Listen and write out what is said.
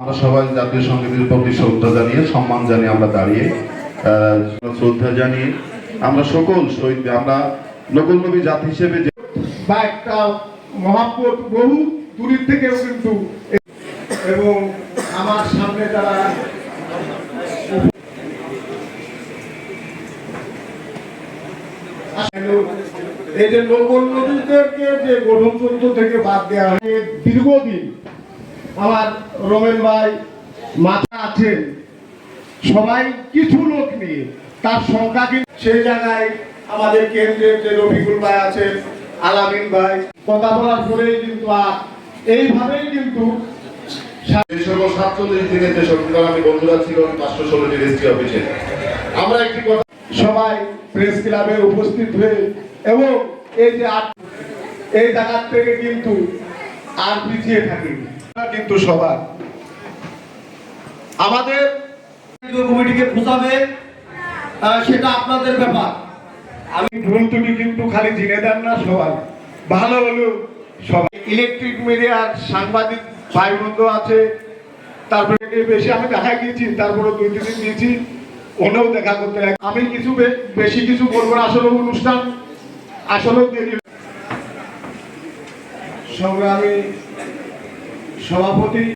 আমরা সবাই জাতীয় সঙ্গীতের প্রতি শ্রদ্ধা জানিয়ে, সম্মান জানিয়ে আমরা দাঁড়িয়ে শ্রদ্ধা জানিয়ে আমরা সকল শহীদ, আমরা নকুল নবী জাতি হিসেবে বা একটা মহাব্বত বহু দূরের থেকেও কিন্তু এবং আমার সামনে যারা এই যে নবল নদীদেরকে যে গণতন্ত্র থেকে বাদ দেওয়া হয় দীর্ঘদিন আমার রমেন ভাই মাথা আছেন। সবাই কিছু লোক নিয়ে তার সংখ্যা কিন্তু সেই জায়গায় আমাদের কেন্দ্রের যে রফিকুল ভাই আছেন আলামিন ভাই কথা বলার পরেই কিন্তু আর এইভাবেই কিন্তু সাতচল্লিশ দিনের যে সংগ্রামী বন্ধুরা ছিল পাঁচশো ষোলোটি রেজিস্ট্রি অফিসে আমরা একটি কথা সবাই প্রেস ক্লাবে উপস্থিত হয়ে এবং এই যে এই জায়গার থেকে কিন্তু আর পিছিয়ে থাকি কিন্তু সবার। আমাদের কমিটিকে আহ, সেটা আপনাদের ব্যাপার। আমি ভুল তুমি কিন্তু খালি জেনে দেন না সবাই। ভালো হলো সবাই। ইলেকট্রিক মিডিয়ার সাংবাদিক ভাই বন্ধু আছে তারপরে বেশি আমি দেখা গিয়েছি তারপরে দুই তিন দিন দিয়েছি ওনেও দেখা করতে। আমি কিছু বেশি কিছু বলব না আসলে অনুষ্ঠান আসলে সংগ্রামী সভাপতি